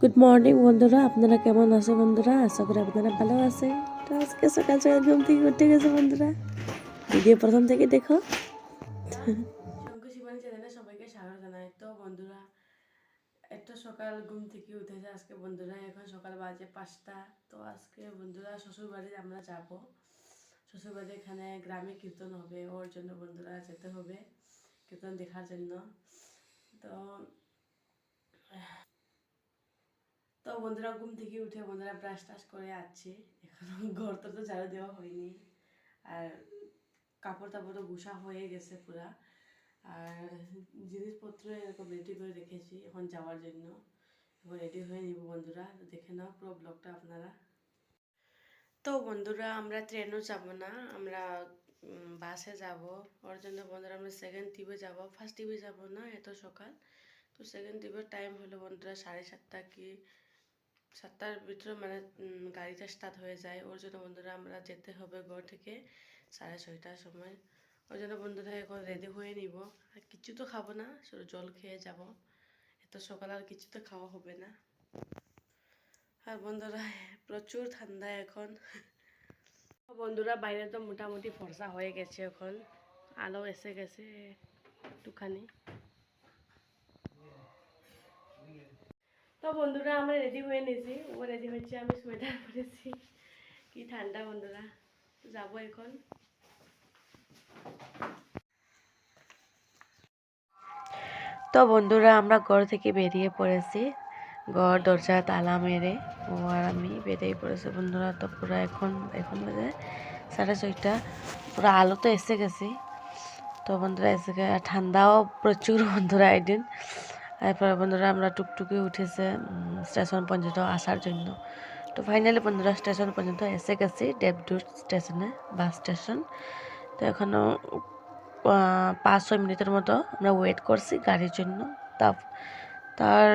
Good morning বন্ধুরা। আপনারা কেমন আছে বন্ধুরা? আশা করি আপনারা ভালো আছে তো আজকে সকাল সকাল ঘুম থেকে উঠে গেছে বন্ধুরা। ভিডিও প্রথম থেকে দেখো। শঙ্কু শিবানী চ্যানেলে সবাইকে স্বাগত জানাই। তো বন্ধুরা, এত সকাল ঘুম থেকে উঠেছে আজকে বন্ধুরা। এখন সকাল বাজে পাঁচটা। তো আজকে বন্ধুরা শ্বশুর বাড়ি আমরা যাব। শ্বশুর বাড়ি এখানে গ্রামে কীর্তন হবে। ওর জন্য বন্ধুরা যেতে হবে কীর্তন দেখার জন্য। তো তো বন্ধুরা ঘুম থেকে উঠে বন্ধুরা ব্রাশ টাশ করে আসছে এখন ঘর তো তো ঝাড়ু দেওয়া হয়নি। আর কাপড় তাপড় তো গুছা হয়ে গেছে পুরা। আর জিনিসপত্র এরকম রেডি করে রেখেছি এখন যাওয়ার জন্য। এখন রেডি হয়ে নিব বন্ধুরা দেখে নাও পুরো ব্লগটা আপনারা। তো বন্ধুরা, আমরা ট্রেনও যাব না, আমরা বাসে যাব। ওর জন্য বন্ধুরা আমরা সেকেন্ড টিভে যাব। ফার্স্ট টিভে যাব না, এত সকাল। তো সেকেন্ড টিভের টাইম হলো বন্ধুরা সাড়ে সাতটা কি সাতটার ভিতরে মানে গাড়িটা স্টার্ট হয়ে যায়। ওর জন্য বন্ধুরা আমরা যেতে হবে ঘর থেকে সাড়ে ছয়টার সময়। ওর জন্য বন্ধুরা এখন রেডি হয়ে নিব। আর কিছু তো খাব না, শুধু জল খেয়ে যাব। এত সকাল আর কিছু তো খাওয়া হবে না। আর বন্ধুরা, প্রচুর ঠান্ডা এখন। বন্ধুরা, বাইরে তো মোটামুটি ফর্সা হয়ে গেছে এখন। আলো এসে গেছে একটুখানি। তো বন্ধুরা, আমরা রেডি হয়ে নিয়েছি। ও রেডি হচ্ছে আমি সোয়েটার পরেছি। কি ঠান্ডা বন্ধুরা, যাব এখন। তো বন্ধুরা, আমরা ঘর থেকে বেরিয়ে পড়েছি। ঘর, দরজা, তালা মেরে। ও আর আমি বেরিয়ে পড়েছি বন্ধুরা, তো পুরো এখন এখন বাজে সাড়ে ছয়টা। পুরো আলো তো এসে গেছি। তো বন্ধুরা, এসে ঠান্ডাও প্রচুর বন্ধুরা একদিন তারপরে বন্ধুরা আমরা টুকটুকি উঠেছে স্টেশন পর্যন্ত আসার জন্য। তো ফাইনালি বন্ধুরা স্টেশন পর্যন্ত এসে গেছি দেবদূর স্টেশনে বাস স্টেশন তো এখনও পাঁচ ছয় মিনিটের মতো আমরা ওয়েট করছি গাড়ির জন্য। তা তার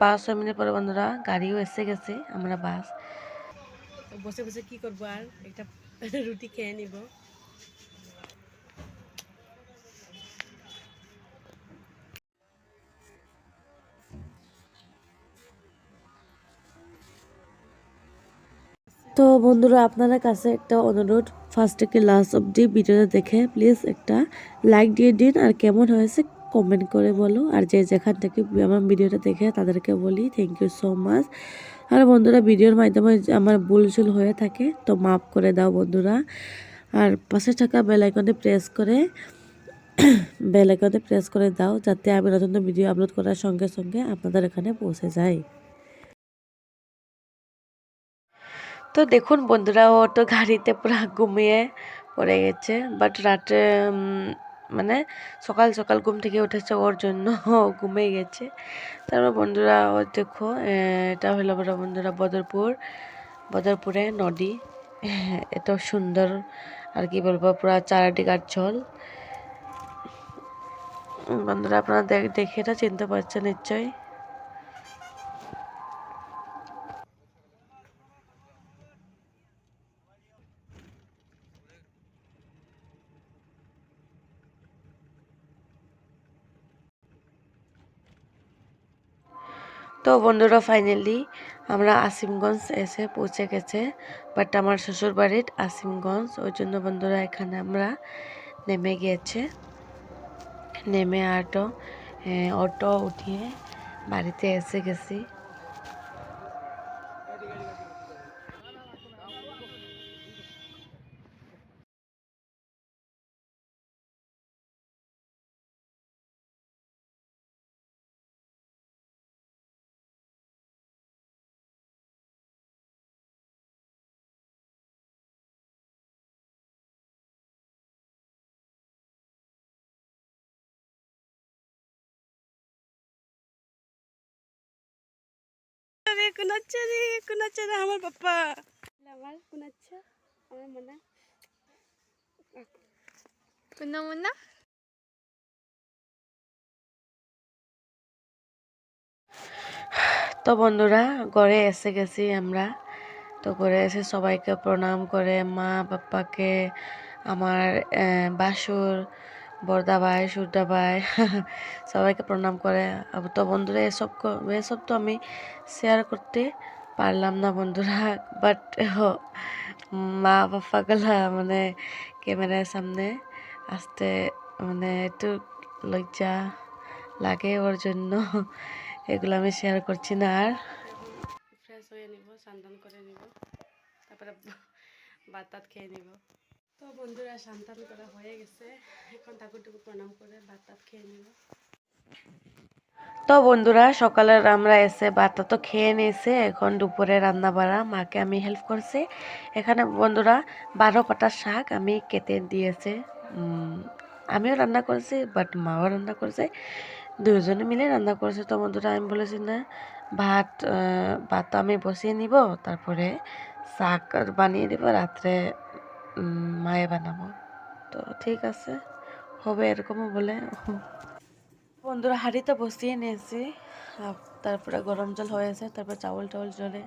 পাঁচ ছয় মিনিট পরে বন্ধুরা গাড়িও এসে গেছে, আমরা বাস বসে বসে কি করব আর? একটা রুটি খেয়ে নিব। তো বন্ধুরা, আপনাদের কাছে একটা অনুরোধ। ফার্স্ট থেকে লাস্ট অবধি ভিডিওটা দেখে প্লিজ একটা লাইক দিয়ে দিন আর কেমন হয়েছে কমেন্ট করে বলো। আর যে যেখান থেকে আমার ভিডিওটা দেখে তাদেরকে বলি থ্যাংক ইউ সো মাচ আর বন্ধুরা, ভিডিওর মাধ্যমে আমার ভুল চুল হয়ে থাকে, তো মাফ করে দাও বন্ধুরা। আর পাশে থাকা বেল আইকনে প্রেস করে বেল আইকনে প্রেস করে দাও, যাতে আমি নতুন ভিডিও আপলোড করার সঙ্গে সঙ্গে আপনাদের এখানে পৌঁছে যায় তো দেখুন বন্ধুরা, ও তো গাড়িতে পুরো ঘুমিয়ে পড়ে গেছে। বাট রাতে মানে সকাল সকাল ঘুম থেকে উঠেছে ওর জন্য, ও ঘুমিয়ে গেছে। তারপর বন্ধুরা, ও দেখো এটা হলো বড় বন্ধুরা বদরপুর। বদরপুরে নদী। এত সুন্দর, আর কি বলব, পুরো চারাটি জল। বন্ধুরা, আপনারা দেখ- দেখে এটা চিনতে পারছেন নিশ্চয়ই। তো বন্ধুরা ফাইনালি আমরা আসিমগঞ্জ এসে পৌঁছে গেছে বাট আমার শ্বশুর বাড়ির আসিমগঞ্জ, ওই জন্য বন্ধুরা এখানে আমরা নেমে গিয়েছে। নেমে অটো অটো উঠিয়ে বাড়িতে এসে গেছি। রে কোন হচ্ছে রে কোন রে আমার পাপা আমার কোন আমার মনে কোন মনে তো বন্ধুরা ঘরে এসে গেছি আমরা। তো ঘরে এসে সবাইকে প্রণাম করে মা বাপ্পাকে আমার আহ, বাসুর বর্দা ভাই, সুরদা ভাই, সবাইকে প্রণাম করে। তো বন্ধুরা, এসব এসব তো আমি শেয়ার করতে পারলাম না বন্ধুরা বাট মা বাপ্পাগুলা মানে ক্যামেরার সামনে আসতে মানে একটু লজ্জা লাগে ওর জন্য, এগুলো আমি শেয়ার করছি না আর। ফ্রেশ হয়ে নিব, স্নান করে নিব, তারপরে ভাত খেয়ে নিব। তো বন্ধুরা সন্তান করা হয়ে গেছে। এখন ঠাকুরটুকু প্রণাম করে ভাত টাত খেয়ে নিব। তো বন্ধুরা সকালের আমরা এসে ভাতটা তো খেয়ে নিয়েছে। এখন দুপুরে রান্না বাড়া মাকে আমি হেল্প করছি। এখানে বন্ধুরা, বারো পাতা শাক আমি কেটে দিয়েছে। আমিও রান্না করেছি বাট মাও রান্না করেছে। দুজনে মিলে রান্না করেছে। তো বন্ধুরা, আমি বলেছি না, ভাত ভাত আমি বসিয়ে নিব, তারপরে শাক বানিয়ে দিব। রাত্রে মায়ে বানাবো। তো ঠিক আছে, হবে এরকমও বলে। বন্ধুরা হাঁড়িতে বসিয়ে নিয়েছি। তারপরে গরম জল হয়েছে, তারপর চাউল টাউল জলে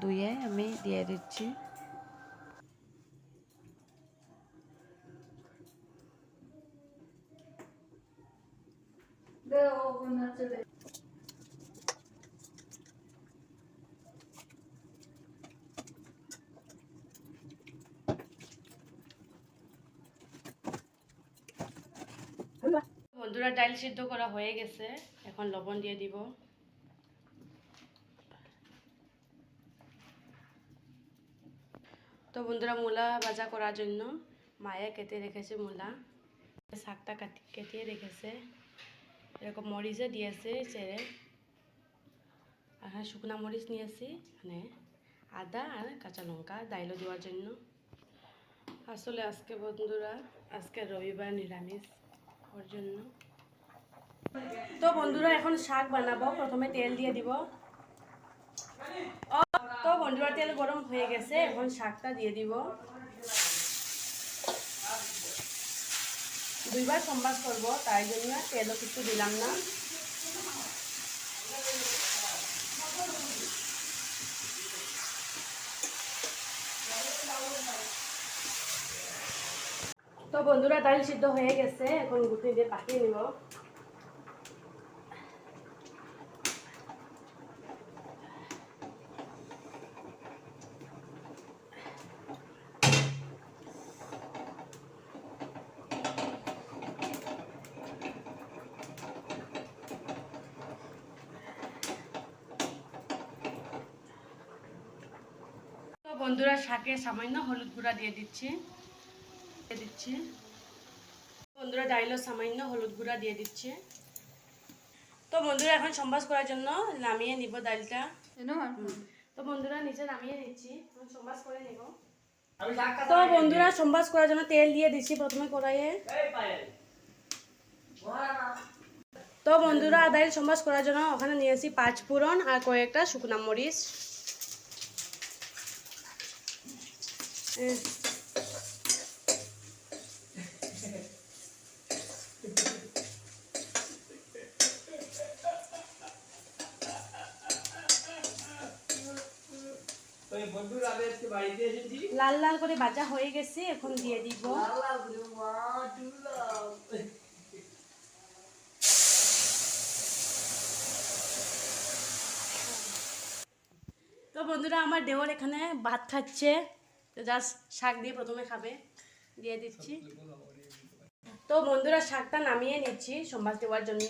ধুয়ে আমি দিয়ে দিচ্ছি। বন্ধুরা ডাল সিদ্ধ করা হয়ে গেছে। এখন লবণ দিয়ে দিব। তো বন্ধুরা, মূলা ভাজা করার জন্য মায়ে কেটে রেখেছে মূলা। শাকটা কাটি কেটে রেখেছে। এরকম মরিচে দিয়েছে চেড়ে আর হ্যাঁ শুকনা মরিচ নিয়েছি মানে আদা আর কাঁচা লঙ্কা ডাইলও দেওয়ার জন্য। আসলে আজকে বন্ধুরা, আজকে রবিবার নিরামিষ ওর জন্য। তো বন্ধুরা, এখন শাক বানাবো। প্রথমে তেল দিয়ে দিব। তো বন্ধুরা, তেল গরম হয়ে গেছে। এখন শাকটা দিয়ে দিব। দুইবার সম্বাস করব, তাই জন্য তেলও কিছু দিলাম না। তো বন্ধুরা ডাল সিদ্ধ হয়ে গেছে। এখন গুটি দিয়ে পাকিয়ে নিব। বন্ধুরা শাকে সামান্য হলুদ গুঁড়া দিয়ে দিচ্ছি। দিয়ে দিচ্ছি। বন্ধুরা ডাইলও সামান্য হলুদ গুঁড়া দিয়ে দিচ্ছি। তো বন্ধুরা এখন সম্বাস করার জন্য নামিয়ে নিব ডালটা। তো বন্ধুরা নিচে নামিয়ে নিচ্ছি। সম্বাস করে নিব। তো বন্ধুরা সম্বাস করার জন্য তেল দিয়ে দিচ্ছি প্রথমে কড়াইয়ে। তো বন্ধুরা ডাইল সম্বাস করার জন্য ওখানে নিয়েছি পাঁচ ফোড়ন আর কয়েকটা শুকনা মরিচ এ, ওই বন্ধুরা আমি আজকে বাড়িতে এসেছি লাল লাল করে ভাজা হয়ে গেছে এখন দিয়ে দিব। তো বন্ধুরা আমার দেওয়ার এখানে ভাত খাচ্ছে। তো জাস্ট শাক দিয়ে প্রথমে খাবে দিয়ে দিচ্ছি। তো বন্ধুরা শাকটা নামিয়ে নিচ্ছি সম্বাস দেওয়ার জন্য।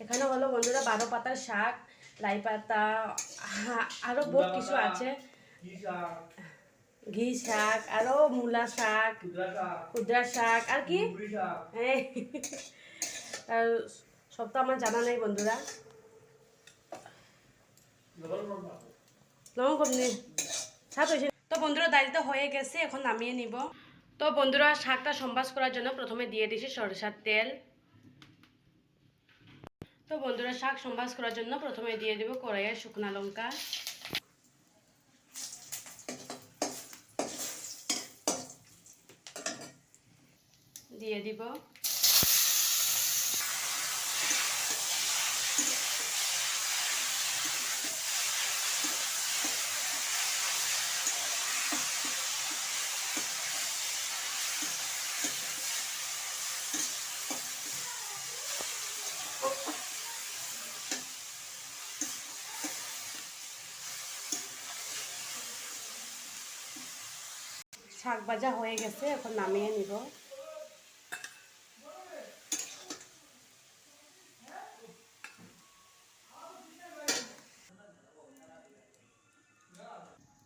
এখানে হলো বন্ধুরা বারো পাতার শাক লাই পাতা আ- আরও বহুত কিছু আছে। ঘি শাক। আরও মূলা শাক কুদরা শাক। আর কি? হ্যাঁ আর সব তো আমার জানা নেই বন্ধুরা। লবণ কম নে তো বন্ধুরা ডালটা হয়ে গেছে, এখন নামিয়ে নিব। তো বন্ধুরা, শাকটা সম্বাস করার জন্য প্রথমে দিয়ে দিছি সরষার তেল। তো বন্ধুরা, শাক সম্বাস করার জন্য প্রথমে দিয়ে দিব কড়াইয়ের শুকনা লঙ্কা। দিয়ে দিব শাক ভাজা হয়ে গেছে, এখন নামিয়ে নিব।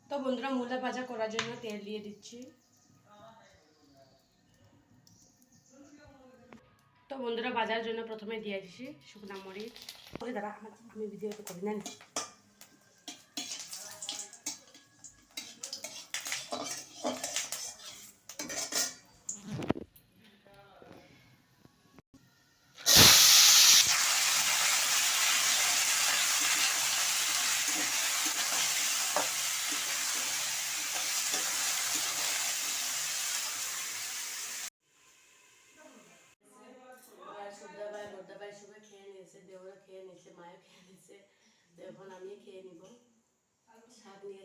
তো বন্ধুরা, মূলা ভাজা করার জন্য তেল দিয়ে দিচ্ছি। তো বন্ধুরা, বাজার জন্য প্রথমে দিয়ে দিচ্ছি শুকনা মরিচ। দাঁড়া, আমি ভিডিও তো করি না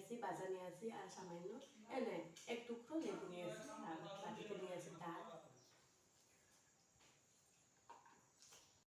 নিয়েছি বাজা নিয়েছি আর সামান্য এনে এক টুকরো লেবু নিয়েছি।